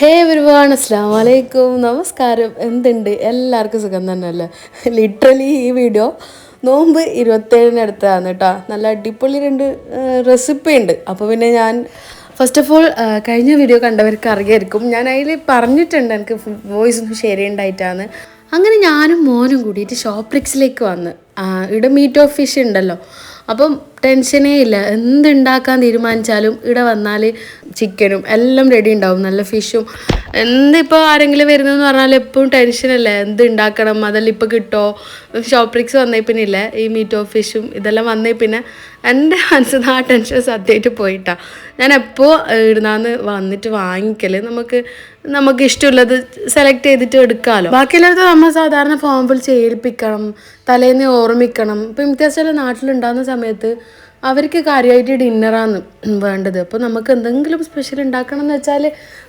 ഹേ ഒരുപാട് അസ്സാം വലൈക്കും നമസ്കാരം എന്തുണ്ട്? എല്ലാവർക്കും സുഖം തന്നെയല്ലേ? ലിറ്ററലി ഈ വീഡിയോ നോമ്പ് ഇരുപത്തേഴിന് അടുത്താണ് കേട്ടോ. നല്ല അടിപൊളി രണ്ട് റെസിപ്പി ഉണ്ട്. അപ്പോൾ പിന്നെ ഞാൻ ഫസ്റ്റ് ഓഫ് ഓൾ കഴിഞ്ഞ വീഡിയോ കണ്ടവർക്ക് അറിയായിരിക്കും. ഞാൻ അതിൽ പറഞ്ഞിട്ടുണ്ട് എനിക്ക് വോയിസ് ഒന്നും ശരിയുണ്ടായിട്ടാണ് അങ്ങനെ ഞാനും മോനും കൂടിയിട്ട് ഷോപ്രിക്സിലേക്ക് വന്ന്. ഇവിടെ മീറ്റ് ഓഫ് ഫിഷ് ഉണ്ടല്ലോ. അപ്പം ടെൻഷനേ ഇല്ല. എന്തുണ്ടാക്കാൻ തീരുമാനിച്ചാലും ഇവിടെ വന്നാൽ ചിക്കനും എല്ലാം റെഡി ഉണ്ടാവും. നല്ല ഫിഷും എന്തിപ്പോൾ ആരെങ്കിലും വരുന്നതെന്ന് പറഞ്ഞാൽ എപ്പോഴും ടെൻഷനല്ലേ എന്ത് ഉണ്ടാക്കണം അതെല്ലാം ഇപ്പോൾ കിട്ടോ? ഷോപ്രിക്സ് വന്നേ പിന്നെ ഇല്ലേ. ഈ മീറ്റ് ഫിഷും ഇതെല്ലാം വന്നേ പിന്നെ എന്റെ മനസ്സിൽ ആ ടെൻഷൻ സത്യമായിട്ട് പോയിട്ടാ. ഞാൻ എപ്പോൾ ഇടുന്നാന്ന് വന്നിട്ട് വാങ്ങിക്കൽ നമുക്ക് നമുക്ക് ഇഷ്ടമുള്ളത് സെലക്ട് ചെയ്തിട്ട് എടുക്കാമല്ലോ ബാക്കിയുള്ളവർക്ക് നമ്മൾ സാധാരണ ഫോം ഫിൽ ചെയ്യിപ്പിക്കണം. തലേന്ന് ഓർമ്മിക്കണം. ഇപ്പം ഇംതിയാസ് നാട്ടിലുണ്ടാകുന്ന സമയത്ത് അവർക്ക് കാര്യമായിട്ട് ഡിന്നറാണ് വേണ്ടത്. അപ്പോൾ നമുക്ക് എന്തെങ്കിലും സ്പെഷ്യൽ ഉണ്ടാക്കണം എന്ന് വെച്ചാൽ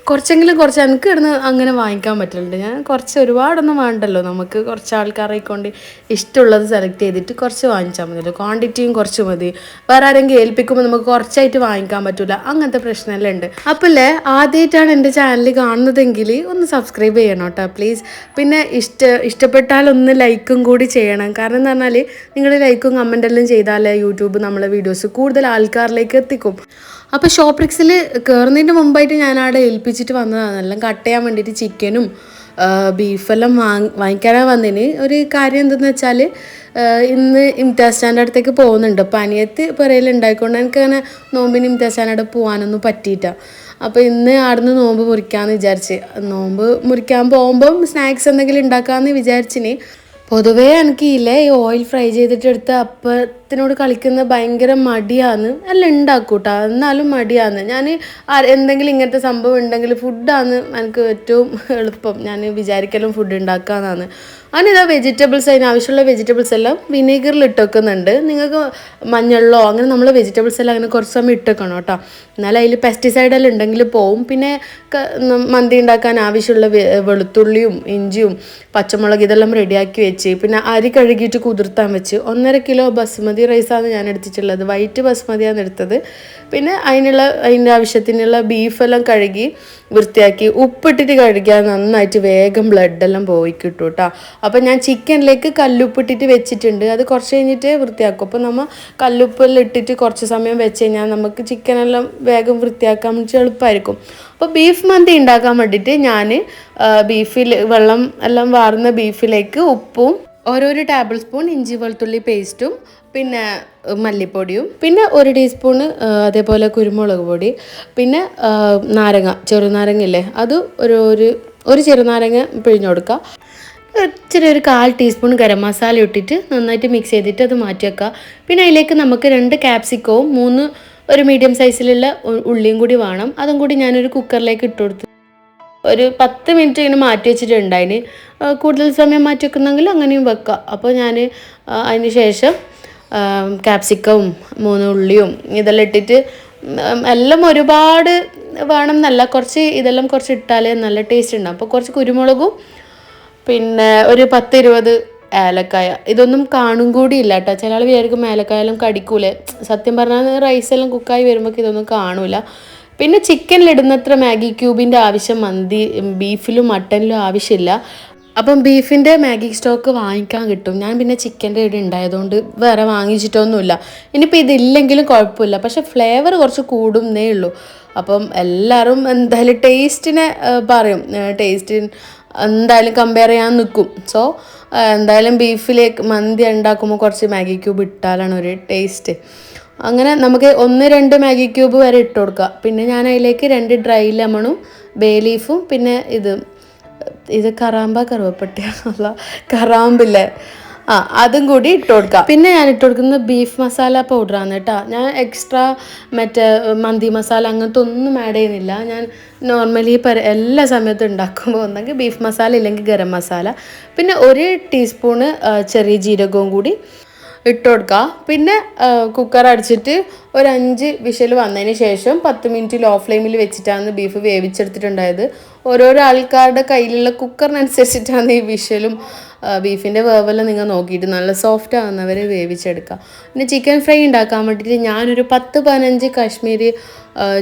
കുറച്ചെങ്കിലും കുറച്ച് എനിക്ക് ഇടുന്ന് അങ്ങനെ വാങ്ങിക്കാൻ പറ്റുന്നുണ്ട് ഞാൻ കുറച്ച് ഒരുപാടൊന്നും വേണ്ടല്ലോ. നമുക്ക് കുറച്ച് ആൾക്കാരെ കൊണ്ട് ഇഷ്ടമുള്ളത് സെലക്ട് ചെയ്തിട്ട് കുറച്ച് വാങ്ങിച്ചാൽ മതിയല്ലോ ക്വാണ്ടിറ്റിയും കുറച്ച് മതി. വേറെ ആരെങ്കിലും ഏൽപ്പിക്കുമ്പോൾ നമുക്ക് കുറച്ചായിട്ട് വാങ്ങിക്കാൻ പറ്റില്ല അങ്ങനത്തെ പ്രശ്നമെല്ലാം ഉണ്ട്. അപ്പോഴേ ആദ്യമായിട്ടാണ് എന്റെ ചാനൽ കാണുന്നതെങ്കിൽ ഒന്ന് സബ്സ്ക്രൈബ് ചെയ്യണം കേട്ടോ പ്ലീസ് പിന്നെ ഇഷ്ട ഇഷ്ടപ്പെട്ടാൽ ഒന്ന് ലൈക്കും കൂടി ചെയ്യണം. കാരണം എന്ന് പറഞ്ഞാൽ നിങ്ങൾ ലൈക്കും കമന്റെല്ലാം ചെയ്താലേ യൂട്യൂബ് നമ്മളെ വീഡിയോസ് കൂടുതൽ ആൾക്കാരിലേക്ക് എത്തിക്കും. അപ്പോൾ ഷോപ്രിക്സിൽ കയറുന്നതിന് മുമ്പായിട്ട് ഞാൻ അവിടെ ഏൽപ്പിച്ചിട്ട് വന്നതാണ് എല്ലാം കട്ട് ചെയ്യാൻ വേണ്ടിയിട്ട് ചിക്കനും ബീഫെല്ലാം വാങ്ങി വാങ്ങിക്കാനാണ് വന്നതിന് ഒരു കാര്യം എന്തെന്ന് വെച്ചാൽ ഇന്ന് ഇംതാസ്റ്റാന്റെ അടുത്തേക്ക് പോകുന്നുണ്ട്. അപ്പോൾ അനിയത്ത് പുറയിൽ ഉണ്ടായിക്കൊണ്ട് എനിക്ക് അങ്ങനെ നോമ്പിന് ഇംതാസ്റ്റാന്റെ അവിടെ പോകാനൊന്നും പറ്റിയിട്ട അപ്പോൾ ഇന്ന് അവിടുന്ന് നോമ്പ് മുറിക്കാമെന്ന് വിചാരിച്ച്. നോമ്പ് മുറിക്കാൻ പോകുമ്പം സ്നാക്സ് എന്തെങ്കിലും ഉണ്ടാക്കാമെന്ന് വിചാരിച്ചിന്. പൊതുവേ എനിക്ക് ഇല്ലേ ഈ ഓയിൽ ഫ്രൈ ചെയ്തിട്ട് എടുത്ത് അപ്പത്തിനോട് കളിക്കുന്ന ഭയങ്കര മടിയാന്ന് അല്ല ഉണ്ടാക്കൂട്ടാ എന്നാലും മടിയാന്ന് ഞാൻ എന്തെങ്കിലും ഇങ്ങനത്തെ സംഭവം ഉണ്ടെങ്കിൽ ഫുഡാണ് എനിക്ക് ഏറ്റവും എളുപ്പം. ഞാൻ വിചാരിക്കലും ഫുഡ് ഉണ്ടാക്കാന്നാണ് അതിനിതാ വെജിറ്റബിൾസ് അതിന് ആവശ്യമുള്ള വെജിറ്റബിൾസ് എല്ലാം വിനീഗറിൽ ഇട്ടൊക്കുന്നുണ്ട്. നിങ്ങൾക്ക് മഞ്ഞളിലോ അങ്ങനെ നമ്മൾ വെജിറ്റബിൾസ് എല്ലാം അങ്ങനെ കുറച്ച് സമയം ഇട്ടേക്കണം കേട്ടോ. എന്നാലും അതിൽ പെസ്റ്റിസൈഡ് എല്ലാം ഉണ്ടെങ്കിൽ പോവും. പിന്നെ മന്തി ഉണ്ടാക്കാൻ ആവശ്യമുള്ള വെളുത്തുള്ളിയും ഇഞ്ചിയും പച്ചമുളക് ഇതെല്ലാം റെഡിയാക്കി വെച്ച് പിന്നെ അരി കഴുകിയിട്ട് കുതിർത്താൻ വെച്ച് ഒന്നര കിലോ ബസ്മതി റൈസാണ് ഞാൻ എടുത്തിട്ടുള്ളത്. വൈറ്റ് ബസ്മതിയാണ് എടുത്തത്. പിന്നെ അതിനുള്ള അതിന്റെ ആവശ്യത്തിനുള്ള ബീഫെല്ലാം കഴുകി വൃത്തിയാക്കി ഉപ്പിട്ടിട്ട് കഴുകിയാൽ നന്നായിട്ട് വേഗം ബ്ലഡെല്ലാം പോയി കിട്ടും കേട്ടോ അപ്പം ഞാൻ ചിക്കനിലേക്ക് കല്ലുപ്പിട്ടിട്ട് വെച്ചിട്ടുണ്ട്. അത് കുറച്ച് കഴിഞ്ഞിട്ട് വൃത്തിയാക്കും. അപ്പോൾ നമ്മൾ കല്ലുപ്പെല്ലാം ഇട്ടിട്ട് കുറച്ച് സമയം വെച്ച് കഴിഞ്ഞാൽ നമുക്ക് ചിക്കനെല്ലാം വേഗം വൃത്തിയാക്കാൻ എളുപ്പമായിരിക്കും അപ്പോൾ ബീഫ് മന്തി ഉണ്ടാക്കാൻ വേണ്ടിയിട്ട് ഞാൻ ബീഫിൽ വെള്ളം എല്ലാം വാർന്ന ബീഫിലേക്ക് ഉപ്പും ഓരോരോ ടേബിൾ സ്പൂൺ ഇഞ്ചി വെളുത്തുള്ളി പേസ്റ്റും പിന്നെ മല്ലിപ്പൊടിയും പിന്നെ ഒരു ടീസ്പൂണ് അതേപോലെ കുരുമുളക് പൊടി പിന്നെ നാരങ്ങ ചെറുനാരങ്ങ ഇല്ലേ അത് ഒരു ഒരു ഒരു ചെറുനാരങ്ങ പിഴിഞ്ഞു കൊടുക്കുക. ഇച്ചിരി ഒരു കാൽ ടീസ്പൂൺ ഗരം മസാല ഇട്ടിട്ട് നന്നായിട്ട് മിക്സ് ചെയ്തിട്ട് അത് മാറ്റി വെക്കുക. പിന്നെ അതിലേക്ക് നമുക്ക് രണ്ട് ക്യാപ്സിക്കവും മൂന്ന് ഒരു മീഡിയം സൈസിലുള്ള ഉള്ളിയും കൂടി വേണം. അതും കൂടി ഞാനൊരു കുക്കറിലേക്ക് ഇട്ട് കൊടുത്തു ഒരു പത്ത് മിനിറ്റ് ഇങ്ങനെ മാറ്റി വെച്ചിട്ടുണ്ടായിന്. കൂടുതൽ സമയം മാറ്റി വെക്കുന്നെങ്കിൽ അങ്ങനെയും വെക്കാം. അപ്പോൾ ഞാൻ അതിന് ശേഷം ക്യാപ്സിക്കവും മൂന്ന് ഉള്ളിയും ഇതെല്ലാം ഇട്ടിട്ട് എല്ലാം ഒരുപാട് വേണം എന്നല്ല. കുറച്ച് ഇതെല്ലാം കുറച്ച് ഇട്ടാൽ നല്ല ടേസ്റ്റ് ഉണ്ടാവും. അപ്പോൾ കുറച്ച് കുരുമുളകും പിന്നെ ഒരു പത്ത് ഇരുപത് ഏലക്കായ. ഇതൊന്നും കാണും കൂടി ഇല്ല കേട്ടോ. ചില ആൾ വിചാരിക്കും ഏലക്കായെല്ലാം കടിക്കൂലേ. സത്യം പറഞ്ഞാൽ റൈസ് എല്ലാം കുക്കായി വരുമ്പോൾ ഇതൊന്നും കാണൂല. പിന്നെ ചിക്കനിലിടുന്നത്ര മാഗി ക്യൂബിന്റെ ആവശ്യം മന്തി ബീഫിലും മട്ടനിലും ആവശ്യമില്ല. അപ്പം ബീഫിന്റെ മാഗി സ്റ്റോക്ക് വാങ്ങിക്കാൻ കിട്ടും. ഞാൻ പിന്നെ ചിക്കന്റെ ഇവിടെ ഉണ്ടായതുകൊണ്ട് വേറെ വാങ്ങിച്ചിട്ടൊന്നുമില്ല. ഇനിയിപ്പോൾ ഇതില്ലെങ്കിലും കുഴപ്പമില്ല. പക്ഷെ ഫ്ലേവർ കുറച്ച് കൂടുന്നേ ഉള്ളൂ. അപ്പം എല്ലാവരും എന്തായാലും ടേസ്റ്റിനെ പറയും. ടേസ്റ്റ് എന്തായാലും കമ്പയർ ചെയ്യാൻ നിൽക്കും സോ എന്തായാലും ബീഫിലേക്ക് മന്തി ഉണ്ടാക്കുമ്പോൾ കുറച്ച് മാഗി ക്യൂബ് ഇട്ടാലാണ് ഒരു ടേസ്റ്റ് അങ്ങനെ നമുക്ക് ഒന്ന് രണ്ട് മാഗി ക്യൂബ് വരെ ഇട്ട് കൊടുക്കുക. പിന്നെ ഞാൻ അതിലേക്ക് രണ്ട് ഡ്രൈ ലെമണും ബേ ലീഫും പിന്നെ ഇത് ഇത് കറാമ്പ കറുവപ്പട്ട അല്ല കറാമ്പില്ലേ? ആ അതും കൂടി ഇട്ട് കൊടുക്കാം പിന്നെ ഞാൻ ഇട്ട് കൊടുക്കുന്നത് ബീഫ് മസാല പൗഡറാണ് കേട്ടോ. ഞാൻ എക്സ്ട്രാ മറ്റേ മന്തി മസാല അങ്ങനത്തെ ഒന്നും ആഡ് ചെയ്യുന്നില്ല. ഞാൻ നോർമലി പര എല്ലാ സമയത്തും ഉണ്ടാക്കുമ്പോൾ ഒന്നെങ്കിൽ ബീഫ് മസാല ഇല്ലെങ്കിൽ ഗരം മസാല. പിന്നെ ഒരു ടീസ്പൂണ് ചെറിയ ജീരകവും കൂടി ഇട്ട് കൊടുക്കുക പിന്നെ കുക്കർ അടിച്ചിട്ട് ഒരു അഞ്ച് വിഷൽ വന്നതിന് ശേഷം പത്ത് മിനിറ്റ് ലോ ഫ്ലെയിമിൽ വെച്ചിട്ടാണ് ബീഫ് വേവിച്ചെടുത്തിട്ടുണ്ടായത്. ഓരോരോ ആൾക്കാരുടെ കയ്യിലുള്ള കുക്കറിനനുസരിച്ചിട്ടാണ് ഈ വിഷലും ബീഫിന്റെ വേവെല്ലാം നിങ്ങൾ നോക്കിയിട്ട് നല്ല സോഫ്റ്റ് ആകുന്നവർ വേവിച്ചെടുക്കുക പിന്നെ ചിക്കൻ ഫ്രൈ ഉണ്ടാക്കാൻ വേണ്ടിയിട്ട് ഞാനൊരു പത്ത് പതിനഞ്ച് കാശ്മീരി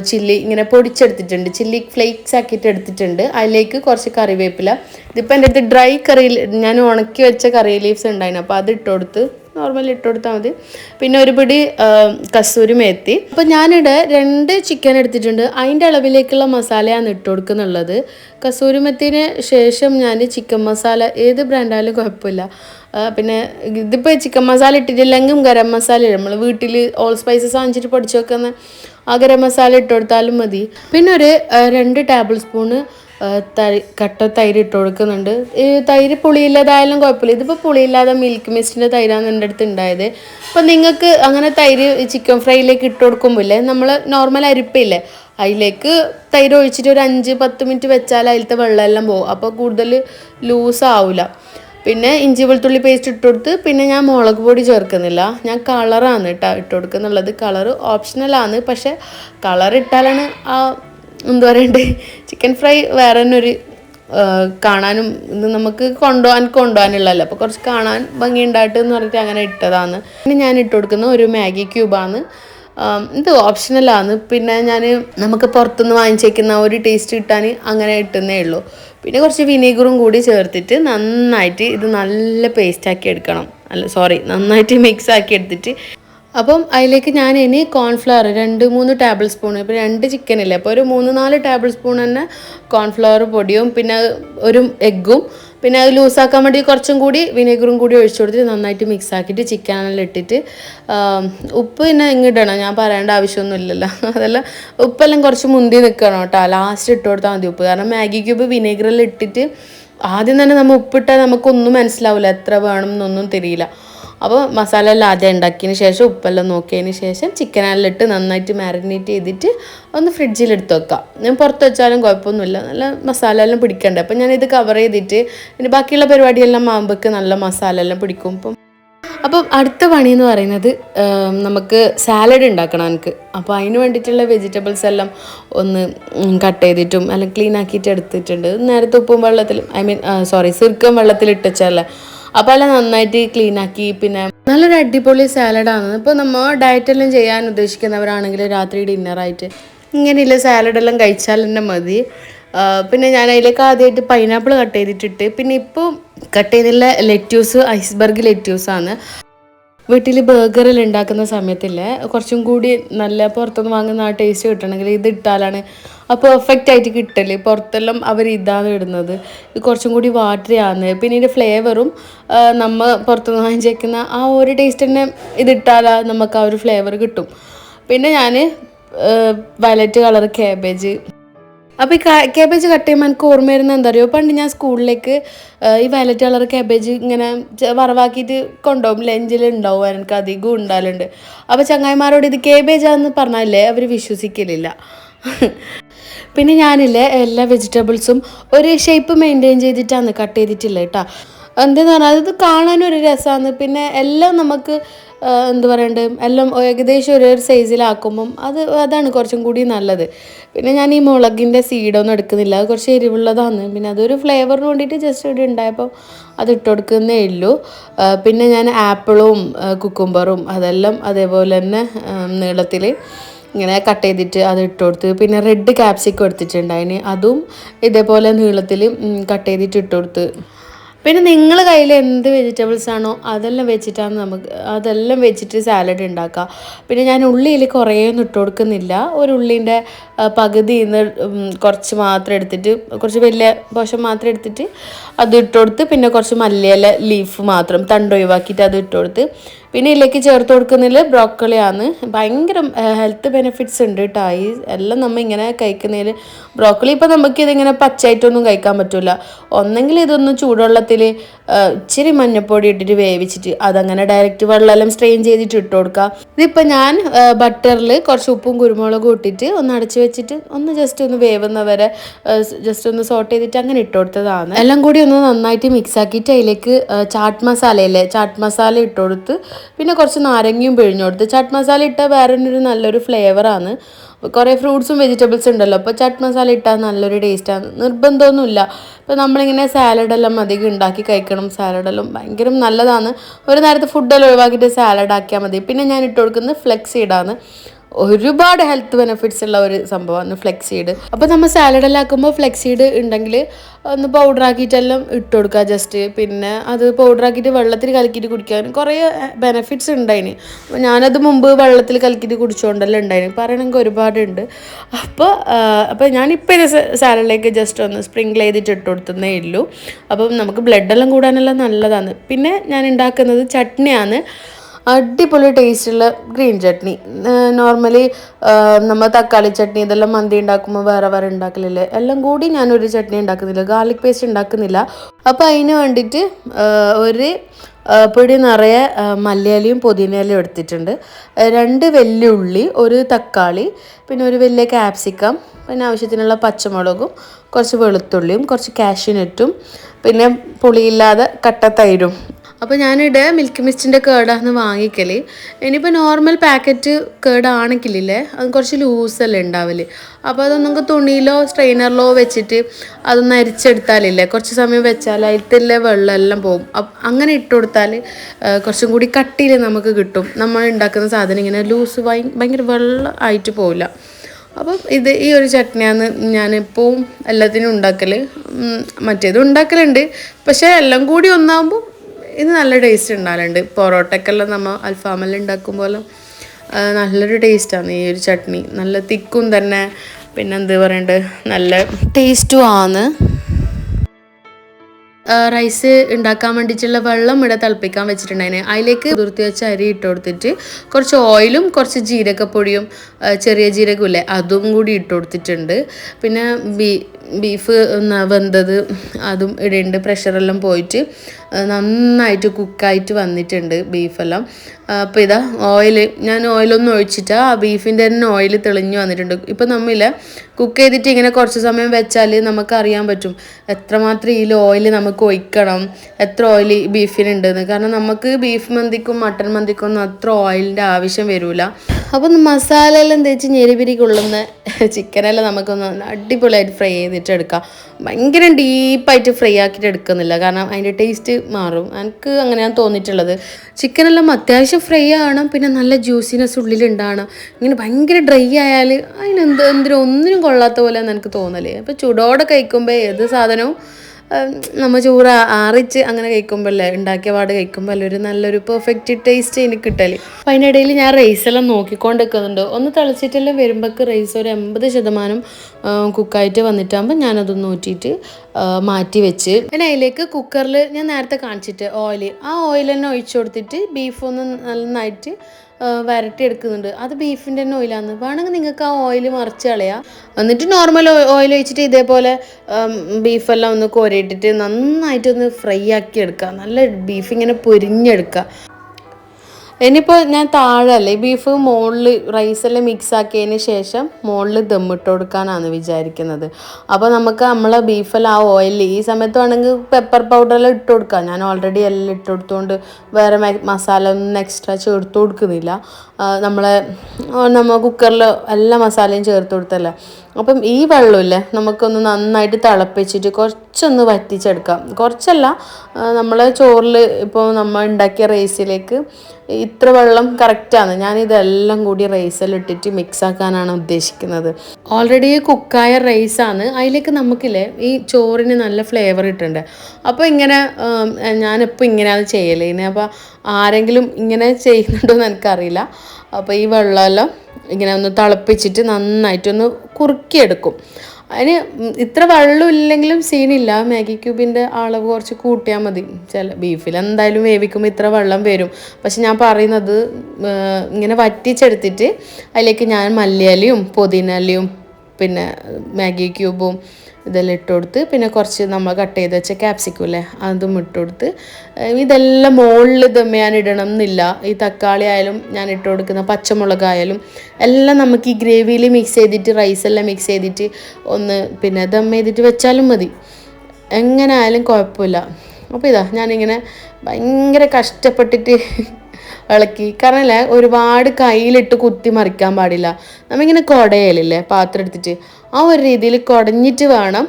ചില്ലി ഇങ്ങനെ പൊടിച്ചെടുത്തിട്ടുണ്ട്. ചില്ലി ഫ്ലേക്സ് ആക്കിയിട്ട് എടുത്തിട്ടുണ്ട്. അതിലേക്ക് കുറച്ച് കറിവേപ്പില. ഇതിപ്പോൾ എന്റെ അടുത്ത് ഡ്രൈ കറി ഞാൻ ഉണക്കി വെച്ച കറി ലീവ്സ് ഉണ്ടായിരുന്നു. അപ്പോൾ അത് ഇട്ട് കൊടുത്ത് നോർമലി ഇട്ട് കൊടുത്താൽ മതി. പിന്നെ ഒരു പിടി കസൂരി മേത്തി അപ്പോൾ ഞാനിവിടെ രണ്ട് ചിക്കൻ എടുത്തിട്ടുണ്ട്. അതിന്റെ അളവിലേക്കുള്ള മസാലയാണ് ഇട്ട് കൊടുക്കുന്നുള്ളത്. കസൂരി മെത്തിന് ശേഷം ഞാൻ ചിക്കൻ മസാല ഏത് ബ്രാൻഡായാലും കുഴപ്പമില്ല. പിന്നെ ഇതിപ്പോൾ ചിക്കൻ മസാല ഇട്ടിട്ടില്ലെങ്കിൽ ഗരം മസാല നമ്മൾ വീട്ടിൽ ഓൾ സ്പൈസസ് വാങ്ങിച്ചിട്ട് പൊടിച്ചു വെക്കുന്ന ആ ഗരം മസാല ഇട്ട് കൊടുത്താലും മതി. പിന്നെ ഒരു രണ്ട് ടേബിൾ സ്പൂണ് തൈ കട്ട തൈര് ഇട്ട് കൊടുക്കുന്നുണ്ട്. ഈ തൈര് പുളിയില്ലാതായാലും കുഴപ്പമില്ല. ഇതിപ്പോൾ പുളിയില്ലാതെ മിൽക്ക് മിസ്റ്റിന്റെ തൈരാണ് എന്റെ അടുത്ത് ഉണ്ടായത് അപ്പോൾ നിങ്ങൾക്ക് അങ്ങനെ തൈര് ചിക്കൻ ഫ്രൈയിലേക്ക് ഇട്ട് കൊടുക്കുമ്പോൾ നമ്മൾ നോർമൽ അരിപ്പില്ലേ? അതിലേക്ക് തൈര് ഒഴിച്ചിട്ട് ഒരു അഞ്ച് പത്ത് മിനിറ്റ് വെച്ചാൽ അതിലത്തെ വെള്ളമെല്ലാം പോകും. അപ്പോൾ കൂടുതൽ ലൂസ് ആവില്ല പിന്നെ ഇഞ്ചി വെളുത്തുള്ളി പേസ്റ്റ് ഇട്ട് കൊടുത്ത് പിന്നെ ഞാൻ മുളക് പൊടി ചേർക്കുന്നില്ല. ഞാൻ കളറാണ് കേട്ടോ ഇട്ട് കൊടുക്കുന്നുള്ളത്. കളറ് ഓപ്ഷണലാണ് പക്ഷേ കളർ ഇട്ടാലാണ് ആ എന്താ പറയണ്ടേ? ചിക്കൻ ഫ്രൈ വേറെ തന്നെ ഒരു കാണാനും നമുക്ക് കൊണ്ടുപോകാൻ കൊണ്ടുപോകാനുള്ളതല്ല. അപ്പോൾ കുറച്ച് കാണാൻ ഭംഗിയുണ്ടായിട്ട് എന്ന് പറഞ്ഞിട്ട് അങ്ങനെ ഇട്ടതാണ് പിന്നെ ഞാൻ ഇട്ട് കൊടുക്കുന്ന ഒരു മാഗി ക്യൂബാണ് ഇത് ഓപ്ഷണലാണ് പിന്നെ ഞാൻ നമുക്ക് പുറത്തുനിന്ന് വാങ്ങിച്ചേക്കുന്ന ഒരു ടേസ്റ്റ് കിട്ടാൻ അങ്ങനെ ഇട്ടുന്നേ ഉള്ളൂ. പിന്നെ കുറച്ച് വിനീഗറും കൂടി ചേർത്തിട്ട് നന്നായിട്ട് ഇത് നല്ല പേസ്റ്റാക്കി എടുക്കണം. അല്ല സോറി നന്നായിട്ട് മിക്സ് ആക്കി എടുത്തിട്ട് അപ്പം അതിലേക്ക് ഞാൻ ഇനി കോൺഫ്ലവർ രണ്ട് മൂന്ന് ടേബിൾ സ്പൂൺ ഇപ്പോൾ രണ്ട് ചിക്കൻ ഇല്ലേ? അപ്പോൾ ഒരു മൂന്ന് നാല് ടേബിൾ സ്പൂൺ തന്നെ കോൺഫ്ലവർ പൊടിയും പിന്നെ ഒരു എഗ്ഗും പിന്നെ അത് ലൂസാക്കാൻ വേണ്ടി കുറച്ചും കൂടി വിനീഗറും കൂടി ഒഴിച്ചു കൊടുത്തിട്ട് നന്നായിട്ട് മിക്സ് ആക്കിയിട്ട് ചിക്കനെല്ലാം ഇട്ടിട്ട് ഉപ്പ് പിന്നെ ഇങ്ങിടണം ഞാൻ പറയേണ്ട ആവശ്യമൊന്നും ഇല്ലല്ലോ. അതെല്ലാം ഉപ്പെല്ലാം കുറച്ച് മുന്തി നിൽക്കണം കേട്ടോ. ലാസ്റ്റ് ഇട്ട് കൊടുത്താൽ മതി ഉപ്പ്. കാരണം മാഗി ക്യൂബ് വിനീഗറെല്ലാം ഇട്ടിട്ട് ആദ്യം തന്നെ നമ്മൾ ഉപ്പിട്ടാൽ നമുക്കൊന്നും മനസ്സിലാവില്ല എത്ര വേണം എന്നൊന്നും തിരിയില്ല അപ്പോൾ മസാല എല്ലാം ആദ്യം ഉണ്ടാക്കിയതിന് ശേഷം ഉപ്പെല്ലാം നോക്കിയതിന് ശേഷം ചിക്കനെല്ലാം ഇട്ട് നന്നായിട്ട് മാരിനേറ്റ് ചെയ്തിട്ട് ഒന്ന് ഫ്രിഡ്ജിൽ എടുത്ത് വെക്കാം. ഞാൻ പുറത്ത് വെച്ചാലും കുഴപ്പമൊന്നുമില്ല. നല്ല മസാല എല്ലാം പിടിക്കണ്ടേ? അപ്പം ഞാനിത് കവർ ചെയ്തിട്ട് പിന്നെ ബാക്കിയുള്ള പരിപാടിയെല്ലാം മാമ്പക്ക് നല്ല മസാല എല്ലാം പിടിക്കും. ഇപ്പം അപ്പം അടുത്ത പണി എന്ന് പറയുന്നത് നമുക്ക് സാലഡ് ഉണ്ടാക്കണം എനിക്ക് അപ്പോൾ അതിന് വേണ്ടിയിട്ടുള്ള വെജിറ്റബിൾസ് എല്ലാം ഒന്ന് കട്ട് ചെയ്തിട്ടും അല്ലെങ്കിൽ ക്ലീൻ ആക്കിയിട്ട് എടുത്തിട്ടുണ്ട്. നേരത്തെ ഉപ്പും വെള്ളത്തിലും ഐ മീൻ സോറി സിർക്കും വെള്ളത്തിൽ ഇട്ടച്ചല്ലേ അപ്പോൾ എല്ലാം നന്നായിട്ട് ക്ലീൻ ആക്കി പിന്നെ നല്ലൊരു അടിപൊളി സാലഡാണ് ഇപ്പോൾ നമ്മൾ ഡയറ്റെല്ലാം ചെയ്യാൻ ഉദ്ദേശിക്കുന്നവരാണെങ്കിൽ രാത്രി ഡിന്നറായിട്ട് ഇങ്ങനെയുള്ള സാലഡെല്ലാം കഴിച്ചാൽ തന്നെ മതി. പിന്നെ ഞാൻ അതിലേക്ക് ആദ്യമായിട്ട് പൈനാപ്പിൾ കട്ട് ചെയ്തിട്ടിട്ട് പിന്നെ ഇപ്പോൾ കട്ട് ചെയ്തിട്ടുള്ള ലെറ്റ്യൂസ് ഐസ്ബർഗ് ലെറ്റ്യൂസാണ് വീട്ടിൽ ബർഗറിൽ ഉണ്ടാക്കുന്ന സമയത്തില്ലേ കുറച്ചും കൂടി നല്ല പുറത്തുനിന്ന് വാങ്ങുന്ന ആ ടേസ്റ്റ് കിട്ടണമെങ്കിൽ ഇത് ഇട്ടാലാണ് ആ പെർഫെക്റ്റ് ആയിട്ട് കിട്ടൽ. പുറത്തെല്ലാം അവർ ഇതാണ് ഇടുന്നത്. കുറച്ചും കൂടി വാട്ടറിയാണ് പിന്നെ ഇതിന്റെ ഫ്ലേവറും നമ്മൾ പുറത്തുനിന്ന് വാങ്ങിച്ചേക്കുന്ന ആ ഒരു ടേസ്റ്റ് തന്നെ ഇതിട്ടാലാ നമുക്ക് ആ ഒരു ഫ്ലേവർ കിട്ടും. പിന്നെ ഞാൻ വയലറ്റ് കളർ കാബേജ് അപ്പോൾ ഈ കാബേജ് കട്ട് ചെയ്യുമ്പോൾ എനിക്ക് ഓർമ്മ വരുന്നത് എന്താ അറിയോ? പണ്ട് ഞാൻ സ്കൂളിലേക്ക് ഈ വയലറ്റ് കളർ കാബേജ് ഇങ്ങനെ വറവാക്കിയിട്ട് കൊണ്ടുപോകും. ലഞ്ചിൽ ഉണ്ടാവും എനിക്ക് അധികം ഉണ്ടാകലുണ്ട് അപ്പോൾ ചങ്ങായിമാരോട് ഇത് കേബേജാന്ന് പറഞ്ഞാലേ അവർ വിശ്വസിക്കലില്ല. പിന്നെ ഞാനില്ലേ എല്ലാ വെജിറ്റബിൾസും ഒരു ഷേപ്പ് മെയിന്റെയിൻ ചെയ്തിട്ടാണ് കട്ട് ചെയ്തിട്ടില്ല കേട്ടോ എന്തെന്ന് പറഞ്ഞാൽ അത് കാണാനൊരു രസമാണ് പിന്നെ എല്ലാം നമുക്ക് എന്ത് പറയണ്ടത് എല്ലാം ഏകദേശം ഒരേ ഒരു സൈസിലാക്കുമ്പം അത് അതാണ് കുറച്ചും കൂടി നല്ലത്. പിന്നെ ഞാൻ ഈ മുളകിന്റെ സീഡൊന്നും എടുക്കുന്നില്ല. അത് കുറച്ച് എരിവുള്ളതാണ്. പിന്നെ അതൊരു ഫ്ലേവറിന് വേണ്ടിയിട്ട് ജസ്റ്റ് ഇവിടെ ഉണ്ടായപ്പോൾ അത് ഇട്ട് കൊടുക്കുന്നേ ഉള്ളൂ. പിന്നെ ഞാൻ ആപ്പിളും കുക്കുംബറും അതെല്ലാം അതേപോലെ തന്നെ നീളത്തിൽ ഇങ്ങനെ കട്ട് ചെയ്തിട്ട് അത് ഇട്ട് കൊടുത്ത് പിന്നെ റെഡ് ക്യാപ്സിക്കം എടുത്തിട്ടുണ്ട് അതിന് അതും ഇതേപോലെ നീളത്തിൽ കട്ട് ചെയ്തിട്ട് ഇട്ട് കൊടുത്ത് പിന്നെ നിങ്ങൾ കയ്യിൽ എന്ത് വെജിറ്റബിൾസ് ആണോ അതെല്ലാം വെച്ചിട്ടാണ് നമുക്ക് അതെല്ലാം വെച്ചിട്ട് സാലഡ് ഉണ്ടാക്കുക പിന്നെ ഞാൻ ഉള്ളിയിൽ കുറേ ഒന്നും ഇട്ട് കൊടുക്കുന്നില്ല. ഒരു ഉള്ളീന്റെ പകുതി നിന്ന് കുറച്ച് മാത്രം എടുത്തിട്ട് കുറച്ച് വലിയ പോഷൻ മാത്രം എടുത്തിട്ട് അത് ഇട്ട് കൊടുത്ത് പിന്നെ കുറച്ച് മല്ലിയില ലീഫ് മാത്രം തണ്ട് ഒഴിവാക്കിയിട്ട് അത് ഇട്ട് കൊടുത്ത് പിന്നെ ഇതിലേക്ക് ചേർത്ത് കൊടുക്കുന്നതിൽ ബ്രോക്കളിയാണ്. ഭയങ്കര ഹെൽത്ത് ബെനിഫിറ്റ്സ് ഉണ്ട് കേട്ടോ ഈ എല്ലാം നമ്മൾ ഇങ്ങനെ കഴിക്കുന്നതിൽ ബ്രോക്കളി ഇപ്പോൾ നമുക്ക് ഇതിങ്ങനെ പച്ചയായിട്ടൊന്നും കഴിക്കാൻ പറ്റില്ല ഒന്നെങ്കിൽ ഇതൊന്ന് ചൂടുവെള്ളത്തിൽ ഇച്ചിരി മഞ്ഞപ്പൊടി ഇട്ടിട്ട് വേവിച്ചിട്ട് അതങ്ങനെ ഡയറക്റ്റ് വെള്ളമെല്ലാം സ്ട്രെയിൻ ചെയ്തിട്ട് ഇട്ട് കൊടുക്കുക ഇതിപ്പോൾ ഞാൻ ബട്ടറിൽ കുറച്ച് ഉപ്പും കുരുമുളകും ഇട്ടിട്ട് ഒന്ന് അടച്ച് വെച്ചിട്ട് ഒന്ന് ജസ്റ്റ് ഒന്ന് വേവുന്നവരെ ജസ്റ്റ് ഒന്ന് സോട്ട് ചെയ്തിട്ട് അങ്ങനെ ഇട്ട് കൊടുത്തതാണ്. എല്ലാം കൂടി ഒന്ന് നന്നായിട്ട് മിക്സ് ആക്കിയിട്ട് അതിലേക്ക് ചാട്ട് മസാലയില്ലേ ചാട്ട് മസാല ഇട്ട് കൊടുത്ത് പിന്നെ കുറച്ച് നാരങ്ങയും പിഴിഞ്ഞു കൊടുത്ത്. ചട്ട് മസാല ഇട്ടാൽ വേറെ ഒരു നല്ലൊരു ഫ്ലേവറാണ് കുറേ ഫ്രൂട്ട്സും വെജിറ്റബിൾസ് ഉണ്ടല്ലോ. അപ്പോൾ ചട്ട് മസാല ഇട്ടാൽ നല്ലൊരു ടേസ്റ്റാണ് നിർബന്ധമൊന്നുമില്ല. ഇപ്പോൾ നമ്മളിങ്ങനെ സാലഡെല്ലാം അധികം ഉണ്ടാക്കി കഴിക്കണം. സാലഡെല്ലാം ഭയങ്കര നല്ലതാണ്. ഒരു നേരത്തെ ഫുഡെല്ലാം ഒഴിവാക്കിയിട്ട് സാലഡ് ആക്കിയാൽ മതി. പിന്നെ ഞാൻ ഇട്ട് കൊടുക്കുന്നത് ഫ്ലെക്സ് സീഡാണ് ഒരുപാട് ഹെൽത്ത് ബെനിഫിറ്റ്സ് ഉള്ള ഒരു സംഭവമാണ് ഫ്ലെക്സ് സീഡ് അപ്പോൾ നമ്മൾ സാലഡെല്ലാം ആക്കുമ്പോൾ ഫ്ലെക്സീഡ് സീഡ് ഉണ്ടെങ്കിൽ ഒന്ന് പൗഡർ ആക്കിയിട്ടെല്ലാം ഇട്ട് കൊടുക്കുക ജസ്റ്റ് പിന്നെ അത് പൗഡർ ആക്കിയിട്ട് വെള്ളത്തിൽ കലക്കിയിട്ട് കുടിക്കാൻ കുറേ ബെനിഫിറ്റ്സ് ഉണ്ടായിന്. അപ്പോൾ ഞാനത് മുമ്പ് വെള്ളത്തിൽ കലക്കിയിട്ട് കുടിച്ചുകൊണ്ടെല്ലാം ഉണ്ടായിന്. പറയണമെങ്കിൽ ഒരുപാടുണ്ട്. അപ്പോൾ അപ്പോൾ ഞാനിപ്പോൾ ഇത് സാലഡിലേക്ക് ജസ്റ്റ് ഒന്ന് സ്പ്രിങ്കിൾ ചെയ്തിട്ട് ഇട്ട് കൊടുത്തതേ ഉള്ളൂ. അപ്പം നമുക്ക് ബ്ലഡ് എല്ലാം കൂടാനെല്ലാം നല്ലതാണ്. പിന്നെ ഞാൻ ഉണ്ടാക്കുന്നത് ചട്നിയാണ്. അടിപൊളി ടേസ്റ്റുള്ള ഗ്രീൻ ചട്നി. നോർമലി നമ്മൾ തക്കാളി ചട്നി ഇതെല്ലാം മന്തി ഉണ്ടാക്കുമ്പോൾ വേറെ വേറെ ഉണ്ടാക്കലില്ലേ? എല്ലാം കൂടി ഞാനൊരു ചട്നി ഉണ്ടാക്കുന്നില്ല. ഗാർലിക് പേസ്റ്റ് ഉണ്ടാക്കുന്നില്ല. അപ്പോൾ അതിന് വേണ്ടിയിട്ട് ഒരു പൊടി നിറയെ മല്ലിയിലയും പുതിനയിലയും എടുത്തിട്ടുണ്ട്. രണ്ട് വെല്ലുള്ളി ഒരു തക്കാളി പിന്നെ ഒരു വലിയ ക്യാപ്സിക്കം പിന്നെ ആവശ്യത്തിനുള്ള പച്ചമുളകും കുറച്ച് വെളുത്തുള്ളിയും കുറച്ച് കാഷ്യൂനട്ടും പിന്നെ പുളിയില്ലാതെ കട്ട തൈരും അപ്പോൾ ഞാനിവിടെ മിൽക്ക് മിസ്റ്റിന്റെ കേടാന്ന് വാങ്ങിക്കൽ ഇനിയിപ്പോൾ നോർമൽ പാക്കറ്റ് കേടാണെങ്കിലില്ലേ അത് കുറച്ച് ലൂസല്ലേ ഉണ്ടാവൽ അപ്പോൾ അത് നമുക്ക് തുണിയിലോ സ്ട്രെയിനറിലോ വെച്ചിട്ട് അതൊന്ന് അരിച്ചെടുത്താലില്ലേ കുറച്ച് സമയം വെച്ചാൽ അതിലത്തെ വെള്ളമെല്ലാം പോകും അങ്ങനെ ഇട്ട് കൊടുത്താൽ കുറച്ചും കൂടി കട്ടിയിൽ നമുക്ക് കിട്ടും. നമ്മൾ ഉണ്ടാക്കുന്ന സാധനം ഇങ്ങനെ ലൂസ് ഭയങ്കര വെള്ളം ആയിട്ട് പോവില്ല. അപ്പം ഇത് ഈ ഒരു ചട്നിയാണ് ഞാനിപ്പോൾ എല്ലാത്തിനും ഉണ്ടാക്കൽ മറ്റേത് ഉണ്ടാക്കലുണ്ട്. പക്ഷേ എല്ലാം കൂടി ഒന്നാകുമ്പോൾ ഇത് നല്ല ടേസ്റ്റ് ഉണ്ടാകലുണ്ട് പൊറോട്ടക്കെല്ലാം നമ്മൾ അൽഫാമെല്ലാം ഉണ്ടാക്കുമ്പോൾ നല്ലൊരു ടേസ്റ്റാണ് ഈ ഒരു ചട്നി. നല്ല തിക്കും തന്നെ പിന്നെ എന്ത് പറയണ്ടത് നല്ല ടേസ്റ്റും ആണ്. റൈസ് ഉണ്ടാക്കാൻ വേണ്ടിയിട്ടുള്ള വെള്ളം ഇവിടെ തിളപ്പിക്കാൻ വെച്ചിട്ടുണ്ടായിന്. അതിലേക്ക് കുതിർത്തി വെച്ച അരി ഇട്ട് കൊടുത്തിട്ട് കുറച്ച് ഓയിലും കുറച്ച് ജീരകപ്പൊടിയും ചെറിയ ജീരകമില്ലേ അതും കൂടി ഇട്ട് കൊടുത്തിട്ടുണ്ട്. പിന്നെ ബീ ബീഫ് വെന്തത് അതും ഇടേണ്ട പ്രഷറെല്ലാം പോയിട്ട് നന്നായിട്ട് കുക്കായിട്ട് വന്നിട്ടുണ്ട് ബീഫെല്ലാം അപ്പോൾ ഇതാ ഓയിൽ ഞാൻ ഓയിലൊന്നും ഒഴിച്ചിട്ട് ആ ബീഫിന്റെ തന്നെ ഓയിൽ തെളിഞ്ഞു വന്നിട്ടുണ്ട്. ഇപ്പം നമ്മളില്ല കുക്ക് ചെയ്തിട്ട് ഇങ്ങനെ കുറച്ച് സമയം വെച്ചാൽ നമുക്കറിയാൻ പറ്റും എത്രമാത്രം ഈ ഓയിൽ നമുക്ക് ഒഴിക്കണം എത്ര ഓയിൽ ബീഫിനുണ്ടെന്ന് കാരണം നമുക്ക് ബീഫ് മന്തിക്കും മട്ടൻ മന്തിക്കും ഒന്നും അത്ര ഓയിലിന്റെ ആവശ്യം വരില്ല അപ്പം മസാലയെല്ലാം തേച്ച് ഞെരിപിരി കൊള്ളുന്ന ചിക്കനെല്ലാം നമുക്കൊന്ന് അടിപൊളിയായിട്ട് ഫ്രൈ ചെയ്തിട്ട് എടുക്കാം. ഭയങ്കര ഡീപ്പായിട്ട് ഫ്രൈ ആക്കിയിട്ട് എടുക്കുന്നില്ല. കാരണം അതിന്റെ ടേസ്റ്റ് മാറും. എനിക്ക് അങ്ങനെയാണ് തോന്നിയിട്ടുള്ളത്. ചിക്കനെല്ലാം അത്യാവശ്യം ഫ്രൈ ആവണം പിന്നെ നല്ല ജ്യൂസിനെസ് ഉള്ളിലുണ്ടാണ്. ഇങ്ങനെ ഭയങ്കര ഡ്രൈ ആയാൽ അതിനെന്ത് എന്തിനും ഒന്നിനും കൊള്ളാത്ത പോലെ എനിക്ക് തോന്നൽ. അപ്പോൾ ചൂടോടെ കഴിക്കുമ്പോൾ ഏത് സാധനവും നമ്മൾ ചോറ് ആറിച്ച് അങ്ങനെ കഴിക്കുമ്പോഴല്ലേ ഉണ്ടാക്കിയ പാട് കഴിക്കുമ്പോൾ ഒരു നല്ലൊരു പെർഫെക്റ്റ് ടേസ്റ്റ് എനിക്ക് കിട്ടൽ. അപ്പം അതിനിടയിൽ ഞാൻ റൈസെല്ലാം നോക്കിക്കൊണ്ട് നിൽക്കുന്നുണ്ട് ഒന്ന് തിളച്ചിട്ടെല്ലാം വരുമ്പോൾക്ക് റൈസ് ഒരു എൺപത് ശതമാനം കുക്കായിട്ട് വന്നിട്ടാകുമ്പോൾ ഞാനതൊന്ന് ഊറ്റിയിട്ട് ആ, മാറ്റി വെച്ച്. പിന്നെ അതിലേക്ക് കുക്കറിൽ ഞാൻ നേരത്തെ കാണിച്ചിട്ട് ഓയിൽ ആ ഓയിൽ തന്നെ ഒഴിച്ചു കൊടുത്തിട്ട് ബീഫ് ഒന്ന് നന്നായിട്ട് ആ, വരട്ടി എടുക്കുന്നുണ്ട് അത് ബീഫിന്റെ തന്നെ ഓയിലാണ് വേണമെങ്കിൽ നിങ്ങൾക്ക് ആ ഓയിൽ മറിച്ച് കളയാം. എന്നിട്ട് നോർമൽ ഓയിൽ ഒഴിച്ചിട്ട് ഇതേപോലെ ബീഫെല്ലാം ഒന്ന് കോരിയിട്ടിട്ട് നന്നായിട്ടൊന്ന് ഫ്രൈ ആക്കി എടുക്കുക. നല്ല ബീഫ് ഇങ്ങനെ പൊരിഞ്ഞെടുക്കുക. ഇനിയിപ്പോൾ ഞാൻ താഴെ അല്ലേ ബീഫ് മുകളിൽ റൈസെല്ലാം മിക്സ് ആക്കിയതിന് ശേഷം മുകളിൽ ദമ്മിട്ട് കൊടുക്കാനാണ് വിചാരിക്കുന്നത്. അപ്പോൾ നമുക്ക് നമ്മളെ ബീഫെല്ലാം ആ ഓയിൽ ഈ സമയത്ത് വേണമെങ്കിൽ പെപ്പർ പൗഡറെല്ലാം ഇട്ട് കൊടുക്കാം. ഞാൻ ഓൾറെഡി എല്ലാം ഇട്ട് കൊടുത്തുകൊണ്ട് വേറെ മസാല ഒന്നും എക്സ്ട്രാ ചേർത്ത് കൊടുക്കുന്നില്ല. നമ്മളെ നമ്മൾ നമ്മ കുക്കറിൽ എല്ലാ മസാലയും ചേർത്ത് കൊടുത്തല്ലേ? അപ്പം ഈ വെള്ളമില്ലേ നമുക്കൊന്ന് നന്നായിട്ട് തിളപ്പിച്ചിട്ട് കുറച്ചൊന്ന് വറ്റിച്ചെടുക്കാം. കുറച്ചല്ല നമ്മൾ ചോറിൽ ഇപ്പോൾ നമ്മൾ ഉണ്ടാക്കിയ റൈസിലേക്ക് ഇത്ര വെള്ളം കറക്റ്റാണ് ഞാനിതെല്ലാം കൂടി റൈസിലിട്ടിട്ട് മിക്സ് ആക്കാനാണ് ഉദ്ദേശിക്കുന്നത്. ഓൾറെഡി കുക്കായ റൈസാണ് അതിലേക്ക് നമുക്കില്ലേ ഈ ചോറിന് നല്ല ഫ്ലേവർ ഇട്ടുണ്ട് അപ്പോൾ ഇങ്ങനെ ഞാനിപ്പോൾ ഇങ്ങനെയാണ് ചെയ്യൽ. ഇനി അപ്പോൾ ആരെങ്കിലും ഇങ്ങനെ ചെയ്യുന്നുണ്ടോ എന്ന് എനിക്കറിയില്ല. അപ്പോൾ ഈ വെള്ളമെല്ലാം ഇങ്ങനെ ഒന്ന് തിളപ്പിച്ചിട്ട് നന്നായിട്ടൊന്ന് കുറുക്കിയെടുക്കും. അതിന് ഇത്ര വെള്ളം ഇല്ലെങ്കിലും സീനില്ല. മാഗി ക്യൂബിന്റെ അളവ് കുറച്ച് കൂട്ടിയാൽ മതി. ചില ബീഫിൽ എന്തായാലും വേവിക്കുമ്പോൾ ഇത്ര വെള്ളം വരും. പക്ഷെ ഞാൻ പറയുന്നത് ഇങ്ങനെ വറ്റിച്ചെടുത്തിട്ട് അതിലേക്ക് ഞാൻ മല്ലിയലയും പുതിനയിലയും പിന്നെ മാഗി ക്യൂബും ഇതെല്ലാം ഇട്ട് കൊടുത്ത് പിന്നെ കുറച്ച് നമ്മൾ കട്ട് ചെയ്ത് വെച്ച ക്യാപ്സിക്കം അല്ലേ അതും ഇട്ട് കൊടുത്ത് ഇതെല്ലാം മുകളിൽ ദമ്മയാൻ ഇടണം എന്നില്ല ഈ തക്കാളി ആയാലും ഞാൻ ഇട്ട് കൊടുക്കുന്ന പച്ചമുളകായാലും എല്ലാം നമുക്ക് ഈ ഗ്രേവിയിൽ മിക്സ് ചെയ്തിട്ട് റൈസെല്ലാം മിക്സ് ചെയ്തിട്ട് ഒന്ന് പിന്നെ ദം ചെയ്തിട്ട് വെച്ചാലും മതി. എങ്ങനെ ആയാലും കുഴപ്പമില്ല. അപ്പോൾ ഇതാ ഞാനിങ്ങനെ ഭയങ്കര കഷ്ടപ്പെട്ടിട്ട് ഇളക്കി. കാരണം അല്ലേ ഒരുപാട് കയ്യിലിട്ട് കുത്തി മറിക്കാൻ പാടില്ല. നമ്മിങ്ങനെ കുടയലില്ലേ പാത്രം എടുത്തിട്ട്. ആ ഒരു രീതിയിൽ കുടഞ്ഞിട്ട് വേണം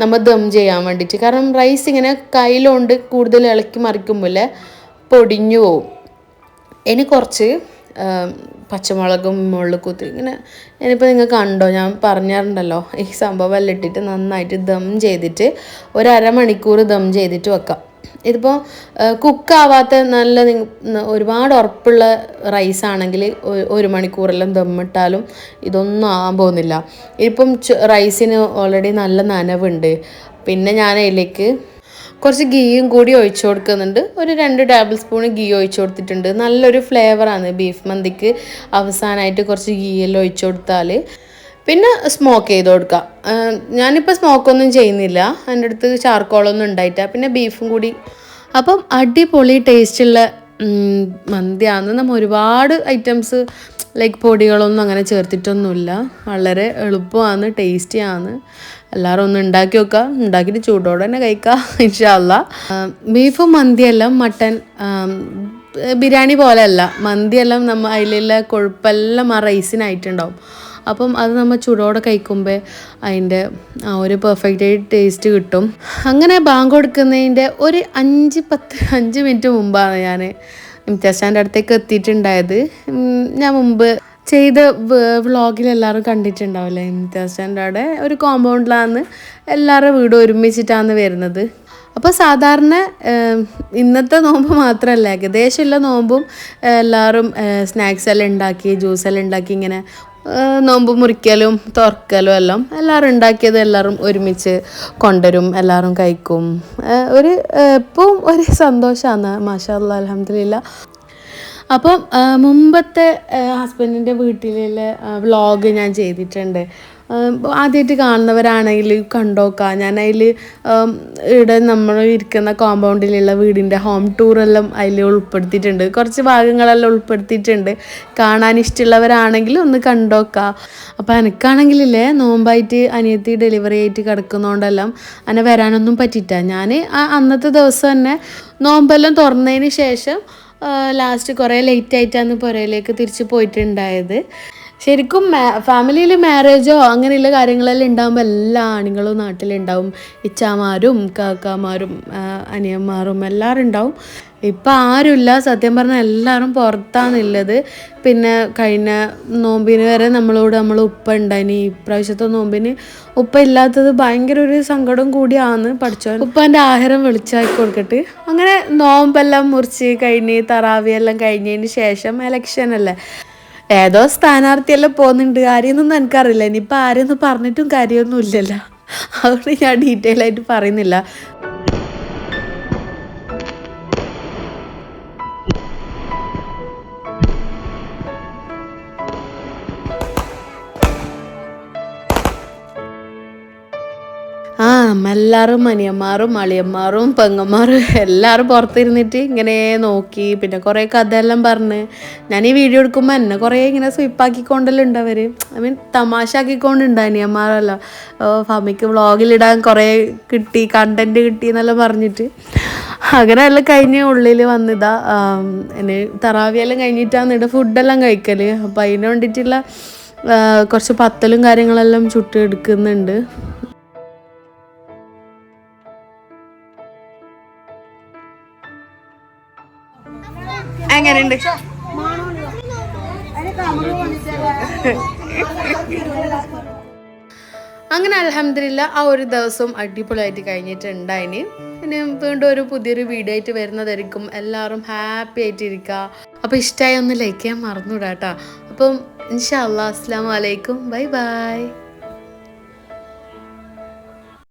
നമ്മൾ ദം ചെയ്യാൻ വേണ്ടിയിട്ട്. കാരണം റൈസ് ഇങ്ങനെ കയ്യിലുകൊണ്ട് കൂടുതൽ ഇളക്കി മറിക്കുമ്പോൾ പൊടിഞ്ഞു പോവും. ഇനി കുറച്ച് പച്ചമുളകും മുകളിൽ കുത്തി ഇങ്ങനെ ഇനിയിപ്പോൾ നിങ്ങൾ കണ്ടോ ഞാൻ പറഞ്ഞിട്ടുണ്ടല്ലോ ഈ സംഭവം എല്ലാം ഇട്ടിട്ട് നന്നായിട്ട് ദം ചെയ്തിട്ട് ഒരു അരമണിക്കൂർ ദം ചെയ്തിട്ട് വെക്കാം. ഇതിപ്പോൾ കുക്കാവാത്ത നല്ല ഒരുപാട് ഉറപ്പുള്ള റൈസ് ആണെങ്കിൽ ഒരു മണിക്കൂറെല്ലാം ദമ്മിട്ടാലും ഇതൊന്നും ആകാൻ പോകുന്നില്ല. ഇപ്പം റൈസിന് ഓൾറെഡി നല്ല നനവുണ്ട്. പിന്നെ ഞാൻ അതിലേക്ക് കുറച്ച് ഗീയും കൂടി ഒഴിച്ചു കൊടുക്കുന്നുണ്ട്. ഒരു രണ്ട് ടേബിൾ സ്പൂൺ ഗീ ഒഴിച്ചു കൊടുത്തിട്ടുണ്ട്. നല്ലൊരു ഫ്ലേവറാണ് ബീഫ് മന്തിക്ക്. അവസാനമായിട്ട് കുറച്ച് ഗീയെല്ലാം ഒഴിച്ചു കൊടുത്താൽ പിന്നെ സ്മോക്ക് ചെയ്ത് കൊടുക്കുക ഞാനിപ്പോൾ സ്മോക്കൊന്നും ചെയ്യുന്നില്ല. എന്റെ അടുത്ത് ചാർക്കോളൊന്നും ഉണ്ടായിട്ട പിന്നെ ബീഫും കൂടി. അപ്പം അടിപൊളി ടേസ്റ്റുള്ള ഉം, മന്തിയാണ് നമ്മൾ ഒരുപാട് ഐറ്റംസ് ലൈക്ക് പൊടികളൊന്നും അങ്ങനെ ചേർത്തിട്ടൊന്നുമില്ല. വളരെ എളുപ്പമാണ് ടേസ്റ്റിയാണ് എല്ലാവരും ഒന്ന് ഉണ്ടാക്കി വെക്കുക ഉണ്ടാക്കിയിട്ട് ചൂടോടെ തന്നെ കഴിക്കുക ഇൻഷാല്ല ബീഫും മന്തിയെല്ലാം മട്ടൻ ബിരിയാണി പോലെയല്ല. മന്തിയെല്ലാം നമ്മൾ അതിലുള്ള കൊഴുപ്പെല്ലാം ആ റൈസിനായിട്ടുണ്ടാവും അപ്പം അത് നമ്മൾ ചൂടോടെ കഴിക്കുമ്പോൾ അതിന്റെ ആ ഒരു പെർഫെക്റ്റ് ടേസ്റ്റ് കിട്ടും. അങ്ങനെ ബാങ്ക് കൊടുക്കുന്നതിന്റെ ഒരു അഞ്ച് പത്ത് അഞ്ച് മിനിറ്റ് മുമ്പാണ് ഞാൻ ഇംതിയാസാന്റെ അടുത്തേക്ക് എത്തിയിട്ടുണ്ടായത്. ഞാൻ മുമ്പ് ചെയ്ത വ്ളോഗിൽ എല്ലാവരും കണ്ടിട്ടുണ്ടാവില്ലേ? ഇംതിയാസാന്റെ അവിടെ ഒരു കോമ്പൗണ്ടിലാണ് എല്ലാവരുടെ വീട് ഒരുമിച്ചിട്ടാണ് വരുന്നത്. അപ്പോൾ സാധാരണ ഇന്നത്തെ നോമ്പ് മാത്രമല്ല ഏകദേശം എല്ലാ നോമ്പും എല്ലാവരും സ്നാക്സ് എല്ലാം ഉണ്ടാക്കി ജ്യൂസ് എല്ലാം ഉണ്ടാക്കി ഇങ്ങനെ നോമ്പ് മുറിക്കലും തുറക്കലും എല്ലാം എല്ലാവരും ഉണ്ടാക്കിയത് എല്ലാവരും ഒരുമിച്ച് കൊണ്ടുവരും എല്ലാവരും കഴിക്കും. ഒരു എപ്പോഴും ഒരു സന്തോഷമാണ് മാഷാ അലഹമില്ല അപ്പം മുമ്പത്തെ ഹസ്ബൻഡിന്റെ വീട്ടിലുള്ള വ്ളോഗ് ഞാൻ ചെയ്തിട്ടുണ്ട്. ആദ്യമായിട്ട് കാണുന്നവരാണെങ്കിൽ കണ്ടോക്കാം. ഞാൻ അതിൽ ഇവിടെ നമ്മൾ ഇരിക്കുന്ന കോമ്പൗണ്ടിലുള്ള വീടിന്റെ ഹോം ടൂറെല്ലാം അതിൽ ഉൾപ്പെടുത്തിയിട്ടുണ്ട്. കുറച്ച് ഭാഗങ്ങളെല്ലാം ഉൾപ്പെടുത്തിയിട്ടുണ്ട്. കാണാൻ ഇഷ്ടമുള്ളവരാണെങ്കിൽ ഒന്ന് കണ്ടോക്കാം. അപ്പോൾ എനിക്കാണെങ്കിലേ നോമ്പായിട്ട് അനിയത്തി ഡെലിവറി ആയിട്ട് കിടക്കുന്നതുകൊണ്ടെല്ലാം അങ്ങനെ വരാനൊന്നും പറ്റിയിട്ട. ഞാൻ അന്നത്തെ ദിവസം തന്നെ നോമ്പെല്ലാം തുറന്നതിന് ശേഷം ലാസ്റ്റ് കുറേ ലേറ്റ് ആയിട്ടാണ് പുരയിലേക്ക് തിരിച്ച് പോയിട്ടുണ്ടായത്. ശരിക്കും ഫാമിലിയിൽ മാരേജോ അങ്ങനെയുള്ള കാര്യങ്ങളെല്ലാം ഉണ്ടാകുമ്പോൾ എല്ലാ ആണുങ്ങളും നാട്ടിലുണ്ടാവും. ഇച്ചാമാരും കാക്കാമാരും അനിയന്മാരും എല്ലാവരും ഉണ്ടാവും. ഇപ്പം ആരുമില്ല. സത്യം പറഞ്ഞാൽ എല്ലാവരും പുറത്താണുള്ളത്. പിന്നെ കഴിഞ്ഞ നോമ്പിന് വരെ നമ്മളോട് നമ്മൾ ഉപ്പ ഉണ്ടായിനി. ഇപ്രാവശ്യത്തെ നോമ്പിന് ഉപ്പ ഇല്ലാത്തത് ഭയങ്കര ഒരു സങ്കടം കൂടിയാണ് പഠിച്ചോ ഉപ്പാന്റെ ആഹാരം വെളിച്ചാക്കി കൊടുക്കട്ട്. അങ്ങനെ നോമ്പെല്ലാം മുറിച്ച് കഴിഞ്ഞ് തറാവിയെല്ലാം കഴിഞ്ഞതിന് ശേഷം എലക്ഷൻ അല്ലേ? ഏതോ സ്ഥാനാർത്ഥിയെല്ലാം പോകുന്നുണ്ട്. ആരെയൊന്നും എനിക്കറിയില്ല. ഇനിയിപ്പോൾ ആരെയൊന്നും പറഞ്ഞിട്ടും കാര്യമൊന്നും ഇല്ലല്ലോ. അതുകൊണ്ട് ഞാൻ ഡീറ്റെയിൽ ആയിട്ട് പറയുന്നില്ല. ആ എല്ലാവരും മനിയന്മാരും അളിയന്മാരും പെങ്ങന്മാരും എല്ലാവരും പുറത്തിരുന്നിട്ട് ഇങ്ങനെ നോക്കി. പിന്നെ കുറേ കഥയെല്ലാം പറഞ്ഞ്. ഞാൻ ഈ വീഡിയോ എടുക്കുമ്പോൾ എന്നെ കുറേ ഇങ്ങനെ സ്വീപ്പാക്കിക്കൊണ്ടെല്ലാം ഉണ്ട് അവർ ഐ മീൻ തമാശ ആക്കിക്കൊണ്ടുണ്ട് അനിയന്മാരല്ലോ. ഫമിക്ക് വ്ളോഗിലിടാൻ കുറേ കിട്ടി കണ്ടന്റ് കിട്ടി എന്നെല്ലാം പറഞ്ഞിട്ട്. അങ്ങനെ എല്ലാം കഴിഞ്ഞ് ഉള്ളിൽ വന്നിതാ എന്നെ തറാവിയെല്ലാം കഴിഞ്ഞിട്ടാണ് ഇവിടെ ഫുഡെല്ലാം കഴിക്കൽ അപ്പോൾ അതിന് വേണ്ടിയിട്ടുള്ള കുറച്ച് പത്തലും കാര്യങ്ങളെല്ലാം ചുട്ട് എങ്ങനെയുണ്ട്? അങ്ങനെ അലഹമില്ല ആ ഒരു ദിവസം അടിപൊളിയായിട്ട് കഴിഞ്ഞിട്ടുണ്ടായിന്. ഇനി വീണ്ടും ഒരു പുതിയൊരു വീഡിയോ ആയിട്ട് വരുന്നതായിരിക്കും. എല്ലാവരും ഹാപ്പി ആയിട്ടിരിക്കുക അപ്പോൾ ഇഷ്ടമായി ഒന്ന് ലൈക്ക് ചെയ്യാൻ മറന്നുവിടാട്ടോ അപ്പം ഇൻഷാ അല്ലാ അസ്സാം വലൈക്കും ബൈ ബൈ